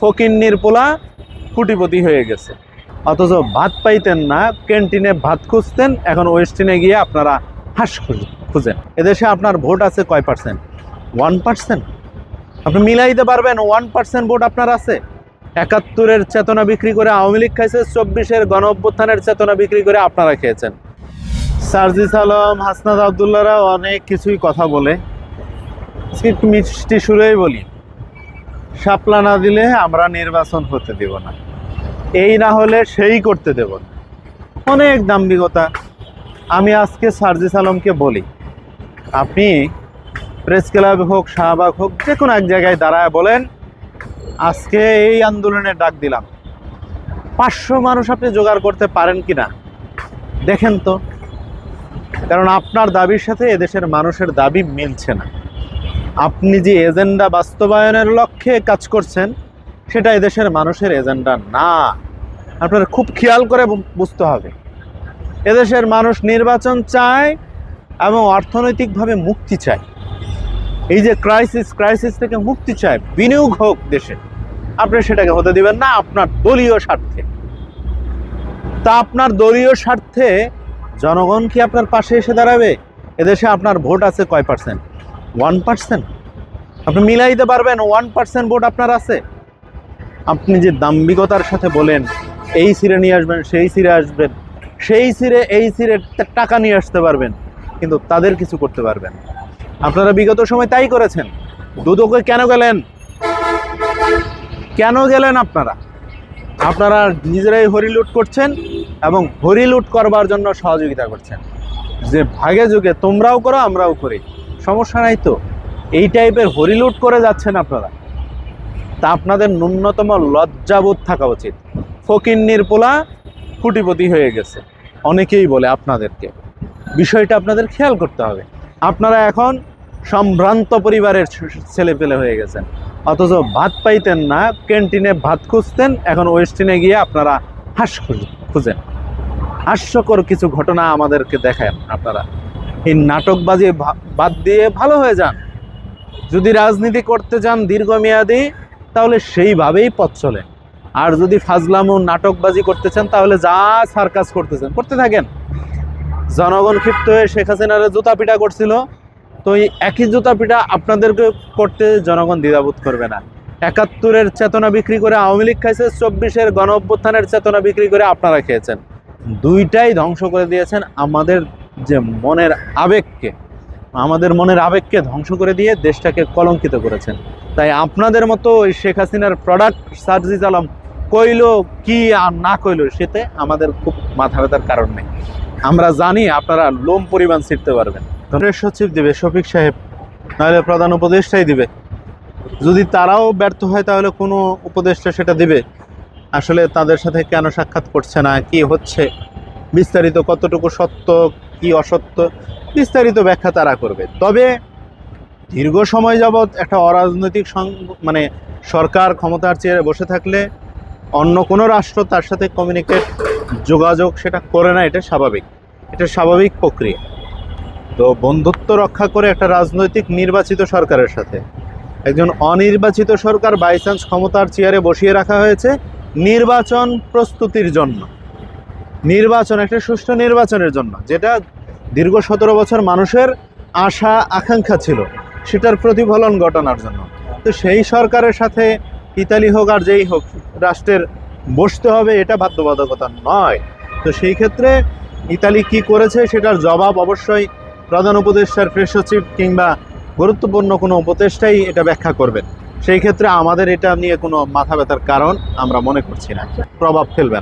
ফকিন্নির পোলা কুটিপতি হয়ে গেছে। অথচ ভাত পাইতেন না, ক্যান্টিনে ভাত খুঁজতেন, এখন ওয়েস্টিনে গিয়ে আপনারা হাঁস খুঁজ- খুঁজেন। এদেশে আপনার ভোট আছে কয় পার্সেন্ট? One percent? আপনি মিলাইতে পারবেন, ওয়ান পার্সেন্ট ভোট আপনার আছে। একাত্তরের চেতনা বিক্রি করে আওয়ামী লীগ খাইছে, চব্বিশের গণ অভ্যুত্থানের চেতনা বিক্রি করে আপনারা খেয়েছেন। সার্জিস আলম, হাসনাদ আবদুল্লাহরা অনেক কিছুই কথা বলে। মিষ্টি সুরেই বলি। শাপলা না দিলে আমরা নির্বাচন হতে দেব না। এই না হলে সেই করতে দেব না। অনেক দাম্ভিকতা আমি আজকে সার্জিস আলমকে বলি, আপনি প্রেস ক্লাব হোক, শাহবাগ হোক, যে কোনো এক জায়গায় দাঁড়ায় বলেন, আজকে এই আন্দোলনে ডাক দিলাম। পাঁচশো মানুষ আপনি জোগাড় করতে পারেন কি না দেখেন তো। কারণ আপনার দাবির সাথে এদেশের মানুষের দাবি মিলছে না। আপনি যে এজেন্ডা বাস্তবায়নের লক্ষ্যে কাজ করছেন, সেটা এদেশের মানুষের এজেন্ডা না। আপনার খুব খেয়াল করে বুঝতে হবে। এদেশের মানুষ নির্বাচন চায় এবং অর্থনৈতিকভাবে মুক্তি চায়। এই যে ক্রাইসিস ক্রাইসিস থেকে মুক্তি চায়, বিনিয়োগ হোক দেশে, আপনি সেটাকে হতে দিবেন না আপনার দলীয় স্বার্থে। তা আপনার দলীয় স্বার্থে জনগণ কি আপনার পাশে এসে দাঁড়াবে? এদেশে আপনার ভোট আছে কয় পার্সেন্ট ওয়ান পার্সেন্ট? আপনি মিলাইতে পারবেন, ওয়ান পার্সেন্ট ভোট আপনার আছে। আপনি যে দাম্ভিকতার সাথে বলেন, এই সিরে নিয়ে আসবেন, সেই সিরে আসবেন, সেই সিরে, এই সিরে টাকা নিয়ে আসতে পারবেন, কিন্তু তাদের কিছু করতে পারবেন আপনারা বিগত সময় তাই করেছেন। দুদকে কেন গেলেন? কেন গেলেন আপনারা? আপনারা নিজেরাই হরিলুট করছেন এবং হরিলুট করবার জন্য সহযোগিতা করছেন। যে ভাগে যুগে তোমরাও করো, আমরাও করি। সমস্যা নাই তো? এই টাইপের হরিলুট করে যাচ্ছেন আপনারা। তা আপনাদের ন্যূনতম লজ্জাবোধ থাকা উচিত। ফকিন্নির পোলা কুটিপতি হয়ে গেছে। অনেকেই বলে আপনাদেরকে। বিষয়টা আপনাদের খেয়াল করতে হবে। আপনারা এখন সম্ভ্রান্ত পরিবারের ছেলে পেলে হয়ে গেছেন। অথচ ভাত পাইতেন না, ক্যান্টিনে ভাত খুঁজতেন, এখন ওয়েস্টিনে গিয়ে আপনারা হাঁস খুঁজ- খুঁজেন। হাস্যকর কিছু ঘটনা আমাদেরকে দেখেন আপনারা। এই নাটকবাজি বাদ দিয়ে ভালো হয়ে যান। যদি রাজনীতি করতে চান দীর্ঘমেয়াদী, তাহলে সেইভাবেই পথ চলে। আর যদি ফাজলামো নাটকবাজি করতে চান, তাহলে যা সার্কাস করতে চান, করতে থাকেন। জনগণ ক্ষিপ্ত হয়ে শেখ হাসিনার জুতা পিটা করছিল। তো এই একই জুতা পিটা আপনাদেরকে করতে জনগণ দ্বিধাবোধ করবে না। একাত্তরের চেতনা বিক্রি করে আওয়ামী লীগ খাইছে, চব্বিশের গণ অভ্যুত্থানের চেতনা বিক্রি করে আপনারা খেয়েছেন। দুইটাই ধ্বংস করে দিয়েছেন আমাদের যে মনের আবেগকে, আমাদের মনের আবেগকে ধ্বংস করে দিয়ে দেশটাকে কলঙ্কিত করেছেন। তাই আপনাদের মতো ওই শেখ হাসিনার প্রোডাক্ট সার্জিজ আলম কইল কি আর না কইলো সেতে আমাদের খুব মাথা ব্যথার কারণ নেই। আমরা জানি আপনারা লোম পরিমাণ ছিটতে পারবেন। ধরের সচিব দিবে, শফিক সাহেব। নাহলে প্রধান উপদেষ্টাই দিবে। যদি তারাও ব্যর্থ হয় তাহলে কোনো উপদেষ্টা সেটা দিবে। আসলে তাদের সাথে কেন সাক্ষাৎ করছে না, কি হচ্ছে, বিস্তারিত কতটুকু সত্য কি অসত্য, বিস্তারিত ব্যাখ্যা তারা করবে। তবে দীর্ঘ সময় যাবৎ একটা অরাজনৈতিক মানে সরকার ক্ষমতার চেয়ারে বসে থাকলে অন্য কোনো রাষ্ট্র তার সাথে কমিউনিকেট যোগাযোগ সেটা করে না, এটা স্বাভাবিক। এটা স্বাভাবিক প্রক্রিয়া। তো বন্ধুত্ব রক্ষা করে একটা রাজনৈতিক নির্বাচিত সরকারের সাথে। একজন অনির্বাচিত সরকার বাই চান্স ক্ষমতার চেয়ারে বসিয়ে রাখা হয়েছে নির্বাচন প্রস্তুতির জন্য। নির্বাচন, একটা সুষ্ঠু নির্বাচনের জন্য, যেটা দীর্ঘ সতেরো বছর মানুষের আশা, আকাঙ্ক্ষা ছিল, সেটার প্রতিফলন ঘটানোর জন্য। তো সেই সরকারের সাথে ইতালি হোক আর যেই হোক, রাষ্ট্রের বসতে হবে, এটা বাধ্যবাধকতা নয়। তো সেই ক্ষেত্রে ইতালি কি করেছে, সেটার জবাব অবশ্যই প্রধান উপদেষ্টার প্রেস সচিব কিংবা গুরুত্বপূর্ণ কোনো উপদেষ্টাই এটা ব্যাখ্যা করবেন। সেই ক্ষেত্রে আমাদের এটা নিয়ে কোনো মাথা ব্যথার কারণ আমরা মনে করছি না। প্রভাব ফেলবে না।